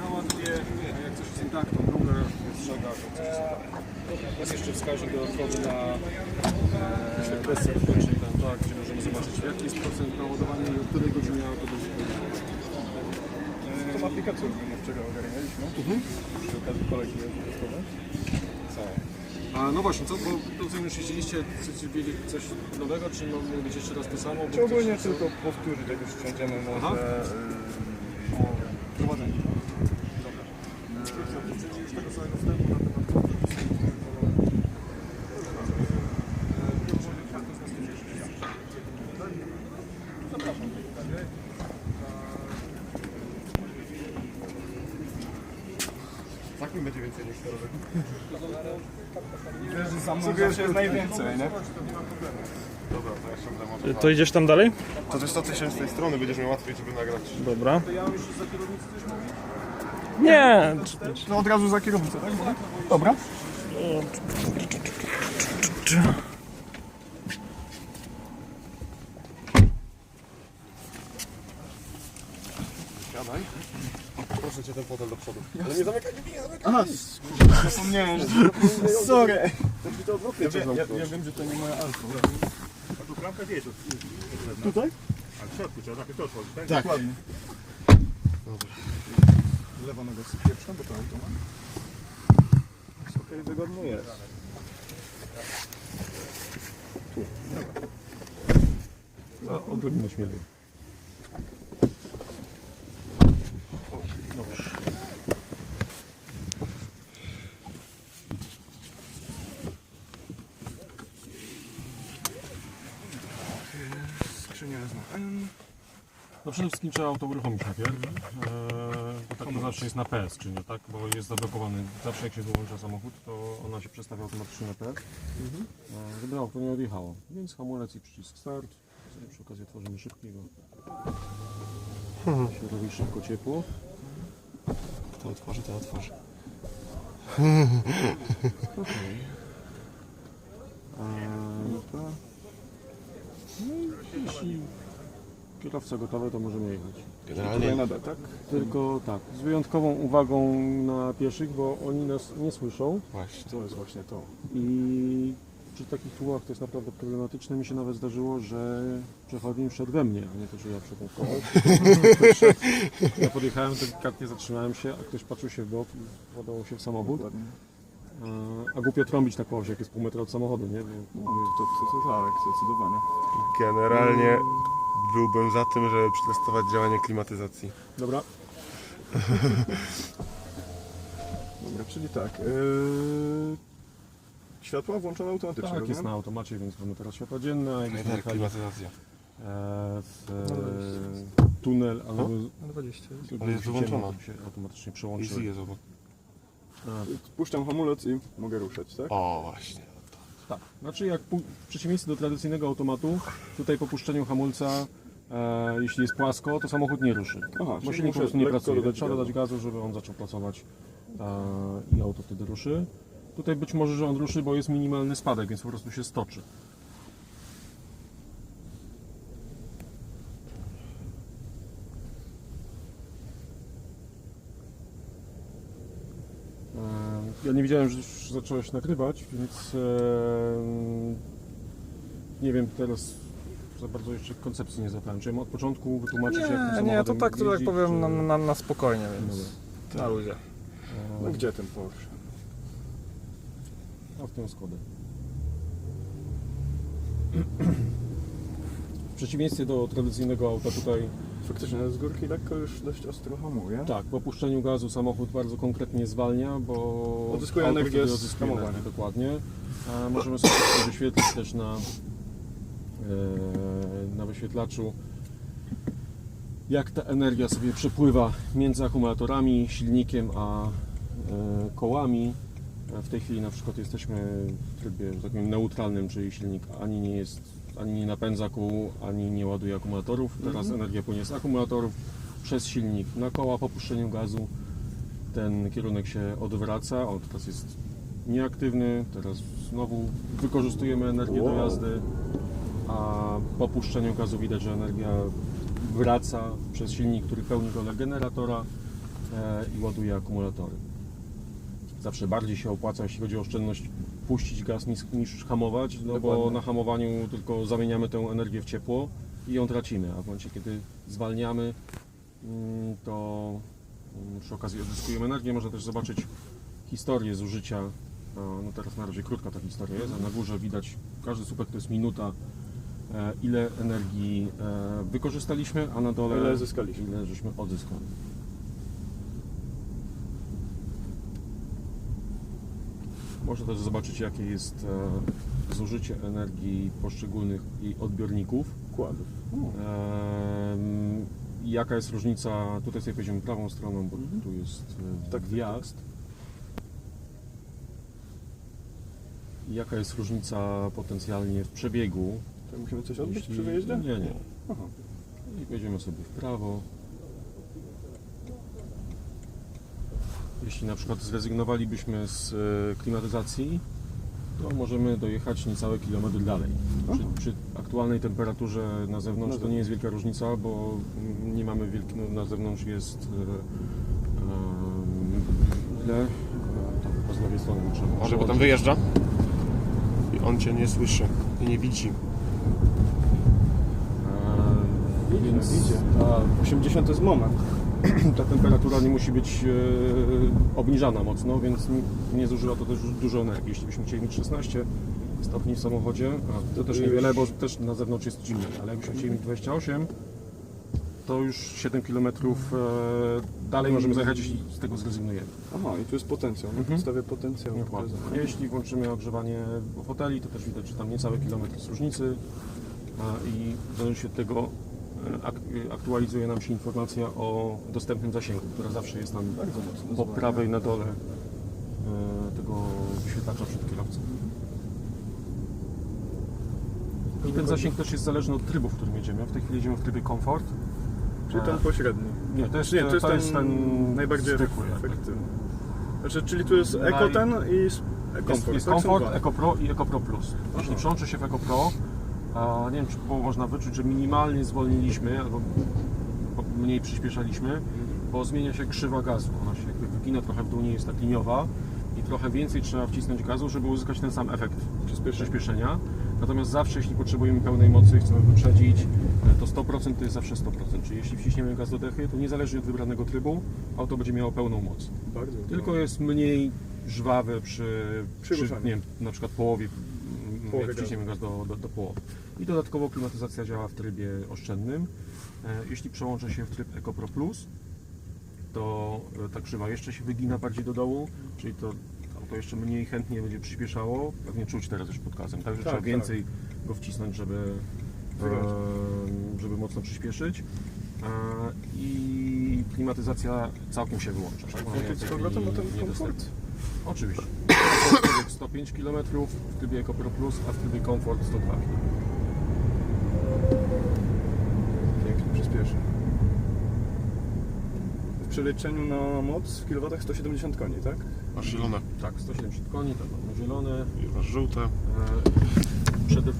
Naładuje, jak coś jest intaktą, druga jest szaga, to coś jest intaktą. Jest jeszcze wskaźnik dodatkowy na bezserwityczny, tam, tak, gdzie możemy zobaczyć jaki jest procent naładowania i o której godzinie auto będzie. Tą aplikację my wczoraj ogarnialiśmy. Przy okazji kolejki testowej. A no właśnie, co, bo tu już jeździliście, chcecie wiedzieć coś nowego, czy no, mówić jeszcze raz to samo? Bo Czy ogólnie coś- tylko powtórzyć, jak już wsiądziemy Aha. może o już tego samego wstępu na Tak mi będzie więcej niż sterowy. Wiesz, że za mną zawsze jest najwięcej, nie? Dobra, to ja się demontuję. To idziesz tam dalej? To ze 100 tysięcy z tej strony będziesz miał łatwiej, żeby nagrać. Dobra. Ja mam już za kierownicą coś mówić? Nie, No od razu za kierownicę, tak? Dobra. Proszę cię ten fotel do przodu. Ale nie zamykaj drzwi, nie zamykaj Aha, zapomniałem, że... Sorry. Ja, wiem- ja, ja wiem, że to nie moja alfa. A tu klamka gdzie jest? Tutaj? A w środku trzeba najpierw to otworzyć, tak? Tak. Dokładnie. Lewa noga z pierwszą, bo to automat. Jest okej, wygodnie jest. No, odrobinę śmielej. Skrzynia jest na N. No przede wszystkim trzeba auto uruchomić najpierw, eee, bo tak to zawsze jest na PS, czy nie tak? Bo jest zablokowany. Zawsze jak się wyłącza samochód, to ona się przestawia automatycznie na PS, eee, żeby auto nie odjechało. Więc hamulec i przycisk start. Sobie przy okazji otworzymy szybkiego. Się robi szybko ciepło. To otworzy, to otworzy. Okej. To... no i jeśli kierowca gotowy, to możemy jechać. Generalnie... na D, tak? Tylko tak, z wyjątkową uwagą na pieszych, bo oni nas nie słyszą Właśnie, to jest właśnie to. i przy takich tłumach to jest naprawdę problematyczne. Mi się nawet zdarzyło, że przechodnik wszedł we mnie, a nie to, że ja wszedłem w ja podjechałem, delikatnie zatrzymałem się, a ktoś patrzył się w bok i ładował się w samochód. A, a głupio trąbić na kogoś, jak jest pół metra od samochodu, nie? Bo, No, to, tak, zdecydowanie. Generalnie byłbym za tym, żeby przetestować działanie klimatyzacji. dobra, Dobra, czyli tak. Yy... Światła włączone automatycznie, tak, jest rozumiem? na automacie, więc mamy teraz światła dzienne, a jakbyśmy jechali klimatyzacja. e, w e, tunel albo Na 20. Ale jest wyłączona. się automatycznie przełączy. Easy jest obok. Puszczam hamulec i mogę ruszać, tak? O, właśnie. Tak. Znaczy jak pu- w przeciwieństwie do tradycyjnego automatu, tutaj po puszczeniu hamulca, e, jeśli jest płasko, to samochód nie ruszy. Aha, Bo czyli silnik po muszę prostu nie lekko pracuje. dodać Trzeba gazu. dodać gazu, żeby on zaczął pracować e, i auto wtedy ruszy. Tutaj być może, że on ruszy, bo jest minimalny spadek, więc po prostu się stoczy. Ja nie wiedziałem, że już zacząłeś nagrywać, więc nie wiem teraz za bardzo jeszcze koncepcji nie zapałem. Czy ja mam od początku wytłumaczyć, jak tym nie, nie, to tak, to tak jeździć, powiem czy- na, na, na spokojnie, więc na luzie. No gdzie ten Porsche? A w tę Skodę. W przeciwieństwie do tradycyjnego auta tutaj, Faktycznie z górki lekko już dość ostro hamuje. tak, po puszczeniu gazu samochód bardzo konkretnie zwalnia, bo Odzyskuje auto energię wtedy z odzyskuje hamowania. energię, dokładnie. A możemy sobie to wyświetlić też na, e, na wyświetlaczu, jak ta energia sobie przepływa między akumulatorami, silnikiem a e, kołami. W tej chwili na przykład jesteśmy w trybie tak powiem, neutralnym, czyli silnik ani nie jest, ani nie napędza kół, ani nie ładuje akumulatorów. Teraz energia płynie z akumulatorów przez silnik na koła po puszczeniu gazu. Ten kierunek się odwraca, o teraz jest nieaktywny, teraz znowu wykorzystujemy energię do Wow. jazdy, a po puszczeniu gazu widać, że energia wraca przez silnik, który pełni rolę generatora e, i ładuje akumulatory. Zawsze bardziej się opłaca, jeśli chodzi o oszczędność, puścić gaz niż, niż hamować, no bo Dokładnie. na hamowaniu tylko zamieniamy tę energię w ciepło i ją tracimy, a w momencie, kiedy zwalniamy, mm, to mm, przy okazji odzyskujemy energię. Można też zobaczyć historię zużycia. No teraz na razie krótka ta historia jest, a na górze widać, każdy słupek to jest minuta, e, ile energii e, wykorzystaliśmy, a na dole Ile zyskaliśmy. ile żeśmy odzyskali. Można też zobaczyć, jakie jest e, zużycie energii poszczególnych i odbiorników. Kładów. Em, jaka jest różnica, tutaj sobie pojedziemy prawą stroną, bo tu jest e, Tak, wjazd. Jaka jest różnica potencjalnie w przebiegu? To musimy coś odbyć przy wyjeździe? Nie, nie. Aha. I pojedziemy sobie w prawo. Jeśli na przykład zrezygnowalibyśmy z e, klimatyzacji, to możemy dojechać niecałe kilometr dalej. Przy, przy aktualnej temperaturze na zewnątrz to nie jest wielka różnica, bo nie mamy wielki, no, na zewnątrz jest e, em, ile? E, To chyba z lewej strony trzeba. Tam wyjeżdża i on cię nie słyszy i nie widzi. E, więc ta 80 to jest moment. ta temperatura nie musi być e, obniżana mocno, więc nie, zużywa to też dużo energii. Jeśli byśmy chcieli mieć 16 stopni w samochodzie, a to też niewiele, bo też na zewnątrz jest zimniej, ale jakbyśmy chcieli mieć 28, to już 7 km e, dalej możemy zajechać, jeśli z tego zrezygnujemy. Aha, i tu jest potencjał. Na Mhm. podstawie potencjału. Dokładnie. Jeśli włączymy ogrzewanie foteli, to też widać, że tam niecały kilometr jest różnicy i w zależności od tego e, aktualizuje nam się informacja o dostępnym zasięgu, która zawsze jest nam Bardzo mocno. po prawej na dole e, tego wyświetlacza przed kierowcą. I ten zasięg też jest zależny od trybu, w którym jedziemy. W tej chwili jedziemy w trybie komfort. Czyli ten E, pośredni. Nie, to jest, Nie, to jest, ten, ten najbardziej zwykły efektywny. Znaczy, czyli tu jest Eco ten i s- Jest, jest tak? Są Comfort, dwa. Eco Pro i Eco Pro Plus. Jeśli Aha. przełączy się w Eco Pro, a nie wiem, czy było można wyczuć, że minimalnie zwolniliśmy albo mniej przyspieszaliśmy, bo zmienia się krzywa gazu. Ona się jakby wygina trochę w dół, nie jest tak liniowa i trochę więcej trzeba wcisnąć gazu, żeby uzyskać ten sam efekt przyspieszenia. Natomiast zawsze, jeśli potrzebujemy pełnej mocy chcemy wyprzedzić, to 100% to jest zawsze 100%. Czyli jeśli wciśniemy gaz do dechy, to niezależnie od wybranego trybu, auto będzie miało pełną moc. Bardzo. Tylko jest mniej żwawe przy, Przy przy nie wiem, na przykład połowie, Jak wciśniemy gaz do, do, do połowy. I dodatkowo klimatyzacja działa w trybie oszczędnym. E, Jeśli przełączę się w tryb Eco Pro Plus, to e, ta krzywa jeszcze się wygina bardziej do dołu, czyli to auto jeszcze mniej chętnie będzie przyspieszało. Pewnie czuć teraz już pod gazem, także Tak, trzeba tak. więcej go wcisnąć, żeby, e, żeby mocno przyspieszyć. I klimatyzacja całkiem się wyłącza. Tak? Mamy Jaki z powrotem na ten komfort? Oczywiście. 105 km w trybie Eco Pro Plus, a w trybie Comfort 102 km. Pięknie przyspieszy. W przeliczeniu na moc w kilowatach 170 koni, tak? Masz zielone Tak, 170 koni, tak mamy zielone. i masz żółte. E, Przede,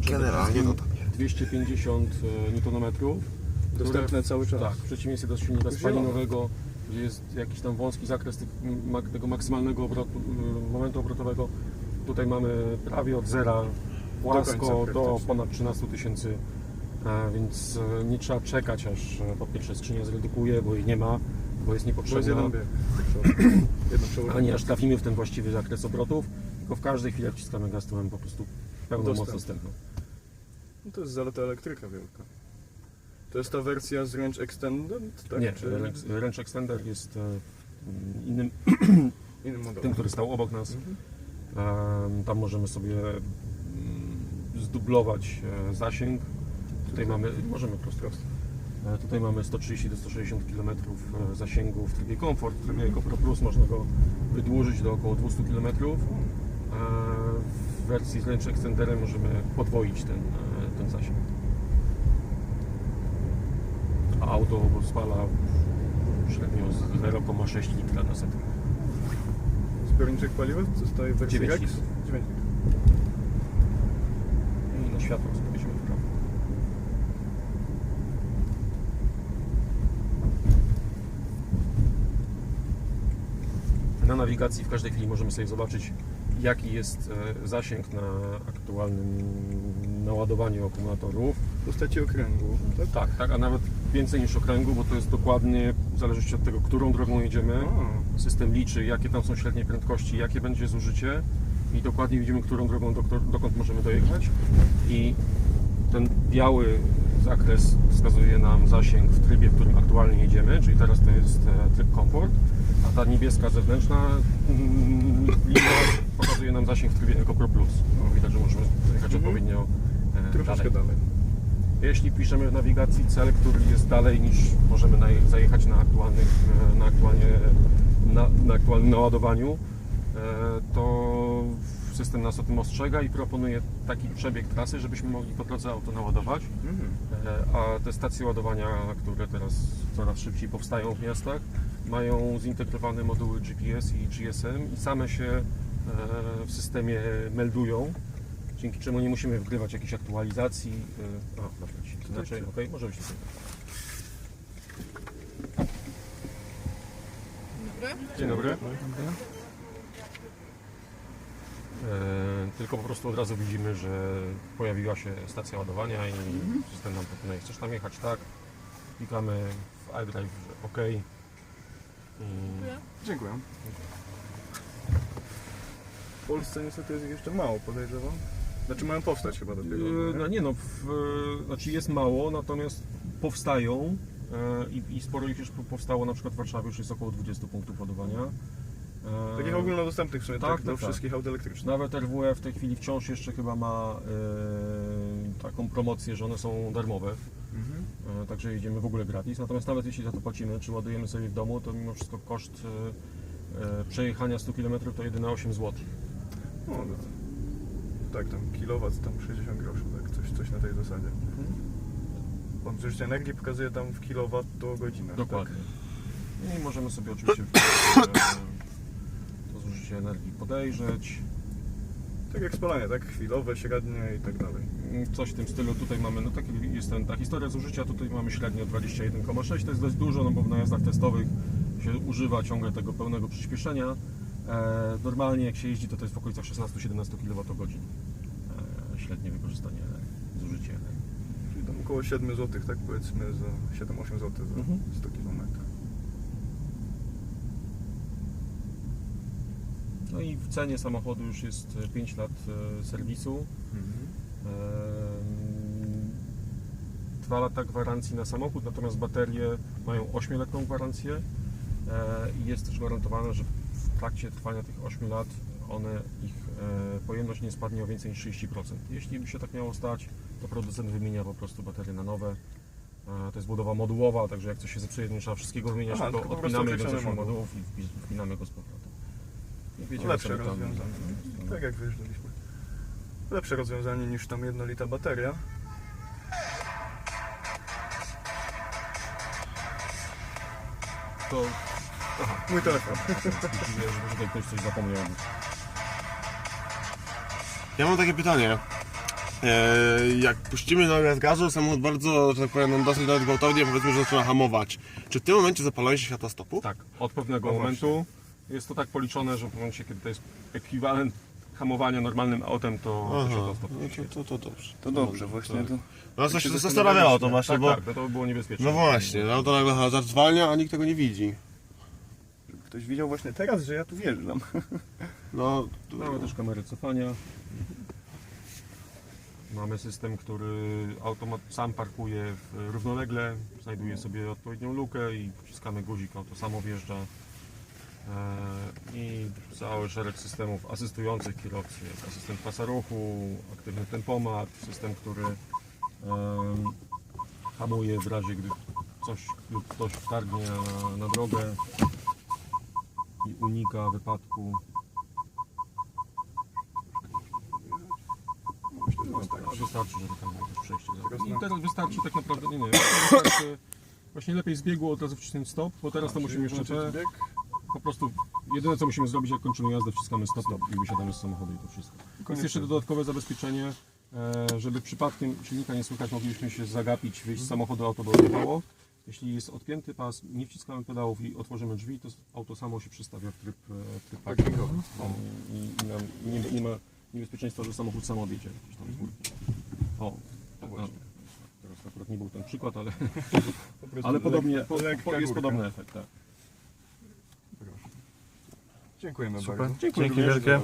przede Generalnie wszystkim to tam 250 Nm. Dostępne cały czas. Tak, w przeciwieństwie do silnika spalinowego, gdzie jest jakiś tam wąski zakres tego maksymalnego obrotu, y, momentu obrotowego. Tutaj mamy prawie od zera płasko do, praktycznie. ponad 13 tysięcy, a więc e, nie trzeba czekać aż e, po pierwsze skrzynia zredukuje, bo jej nie ma, bo jest niepotrzebna, ani aż trafimy w ten właściwy zakres obrotów, tylko w każdej chwili wciskamy gaz, po prostu pełną moc Dostęp. dostępną. No to jest zaleta elektryka wielka. To jest ta wersja z Range Extended? Tak? Nie, Czy Range- Extender jest e, innym, innym modelem? tym, który stał obok nas. Em, Tam możemy sobie mm, zdublować e, zasięg. Tutaj mamy, możemy prosto. E, Tutaj mamy 130 do 160 km zasięgu w trybie Comfort. W trybie Pro Plus można go wydłużyć do około 200 km. W wersji z Range Extenderem możemy podwoić ten, ten zasięg. A auto spala średnio z 0,6 litra na setkę. zbiorniczek paliwa? Zostaje wersja Dziewięć Rex? litrów. 9 litrów. I na światło spojrzymy w prawo. Na nawigacji w każdej chwili możemy sobie zobaczyć, jaki jest e, zasięg na aktualnym naładowaniu akumulatorów. W postaci okręgu, tak? Tak, tak, a nawet więcej niż okręgu, bo to jest dokładnie w zależności od tego, którą drogą jedziemy. O. System liczy, jakie tam są średnie prędkości, jakie będzie zużycie i dokładnie widzimy, którą drogą, doktor, dokąd możemy dojechać. I ten biały zakres wskazuje nam zasięg w trybie, w którym aktualnie jedziemy, czyli teraz to jest e, tryb komfort, a ta niebieska zewnętrzna mm, linia pokazuje nam zasięg w trybie Eco Pro Plus. No, widać, że możemy dojechać Mhm. odpowiednio e, Troszeczkę dalej. dalej. Jeśli piszemy w nawigacji cel, który jest dalej niż możemy na, zajechać na, aktualnych, e, na, aktualnie, na, na aktualnym naładowaniu, e, to system nas o tym ostrzega i proponuje taki przebieg trasy, żebyśmy mogli po drodze auto naładować. Mhm. E, A te stacje ładowania, które teraz coraz szybciej powstają w miastach, mają zintegrowane moduły GPS i GSM i same się w systemie meldują, dzięki czemu nie musimy wgrywać jakichś aktualizacji. e, A, dobra, inaczej, okej, może być tutaj. Dzień dobry. E, tylko po prostu od razu widzimy, że pojawiła się stacja ładowania i system nam proponuje, chcesz tam jechać, tak? Klikamy w iDrive, że OK. I, Dziękuję. W Polsce niestety jest ich jeszcze mało, podejrzewam. Znaczy mają powstać chyba dopiero. e, no nie no, w, znaczy jest mało, natomiast powstają e, i, i sporo ich już po- powstało, na przykład w Warszawie już jest około 20 punktów ładowania. E, Takich ogólnodostępnych w sumie, Tak, tak, tak, do tak. wszystkich aut elektrycznych. Nawet RWE w tej chwili wciąż jeszcze chyba ma e, taką promocję, że one są darmowe. Mhm. E, Także jedziemy w ogóle gratis. Natomiast nawet jeśli za to płacimy, czy ładujemy sobie w domu, to mimo wszystko koszt e, e, przejechania 100 km to jedyne 8 zł. No, to, tak, tam kilowat, tam 60 groszy, tak, coś, coś na tej zasadzie. Pan zużycie energii pokazuje tam w kilowat do godzinę. Dokładnie. I możemy sobie oczywiście e, to zużycie energii podejrzeć. Tak, tak jak spalanie, tak? Chwilowe, średnie i tak dalej. Coś w tym stylu. Tutaj mamy, no tak jest ten, ta historia zużycia, tutaj mamy średnio 21,6. To jest dość dużo, no bo w najazdach testowych się używa ciągle tego pełnego przyspieszenia. E, normalnie jak się jeździ, to to jest w okolicach 16-17 kWh e, średnie wykorzystanie energii, zużycie energii. Czyli tam około 7 zł, tak powiedzmy, za 7-8 zł za Mhm. 100 km. No i w cenie samochodu już jest 5 lat e, serwisu. Em, Dwa lata gwarancji na samochód, natomiast baterie mają 8-letną gwarancję i jest też gwarantowane, że trakcie trwania tych 8 lat one, ich e, pojemność nie spadnie o więcej niż 30%. Jeśli by się tak miało stać, to producent wymienia po prostu baterie na nowe. E, To jest budowa modułowa, także jak coś się zepsuje, nie trzeba wszystkiego wymieniać, Aha, tylko odpinamy go z modułów i wpi- wpinamy go z powrotem. Wiecie, Lepsze sobie tam- rozwiązanie. Tak jak wyjeżdżaliśmy. Lepsze rozwiązanie niż tam jednolita bateria. To Mój telefon. Że tutaj ktoś coś zapomniał. Ja mam takie pytanie. E, jak puścimy nogę z gazu, samochód bardzo, że tak powiem, no dosyć nawet gwałtownie powiedzmy, że zaczyna hamować. Czy w tym momencie zapalają się światła stopu? Tak, od pewnego No momentu jest to tak policzone, że w momencie, kiedy to jest ekwiwalent hamowania normalnym autem, to to stopy no się to, to, to dobrze. To dobrze, właśnie. To... No coś się się zastanawiało to właśnie, Tak, bo... tak, no to by było niebezpieczne. No właśnie, no to nagle hazard zwalnia, a nikt tego nie widzi. Ktoś widział właśnie teraz, że ja tu wjeżdżam. No, to... Mamy też kamery cofania. Mamy system, który automat sam parkuje w- równolegle, znajduje sobie odpowiednią lukę i wciskamy guzik, auto samo wjeżdża. E, I cały szereg systemów asystujących kierowcy, asystent pasa ruchu, aktywny tempomat, system, który hamuje w razie, gdy coś lub ktoś wtargnie na drogę i unika wypadku. Myślę, że No, wystarczy. tak, wystarczy, żeby tam było też przejście. Teraz I na- teraz wystarczy tak naprawdę, nie, nie, wystarczy, właśnie lepiej zbiegło od razu wcisnąć stop, bo teraz to musimy jeszcze te, Bieg. po prostu jedyne co musimy zrobić, jak kończymy jazdę, wciskamy stop, i wysiadamy z samochodu i to wszystko. Jest jeszcze dodatkowe zabezpieczenie, e, żeby przypadkiem silnika nie słychać, moglibyśmy się zagapić, wyjść z samochodu, auto by odjechało. Jeśli jest odpięty pas, nie wciskamy pedałów i otworzymy drzwi, to auto samo się przystawia w tryb, e, w tryb parkingowy. O, I, i, nam, nie, nie ma niebezpieczeństwa, że samochód sam odjedzie gdzieś tam z górki. O, tak, no, teraz akurat nie był ten przykład, ale, Po ale podobnie, po, jest podobny efekt. Tak. Dziękujemy Super. bardzo. Dzięki wielkie.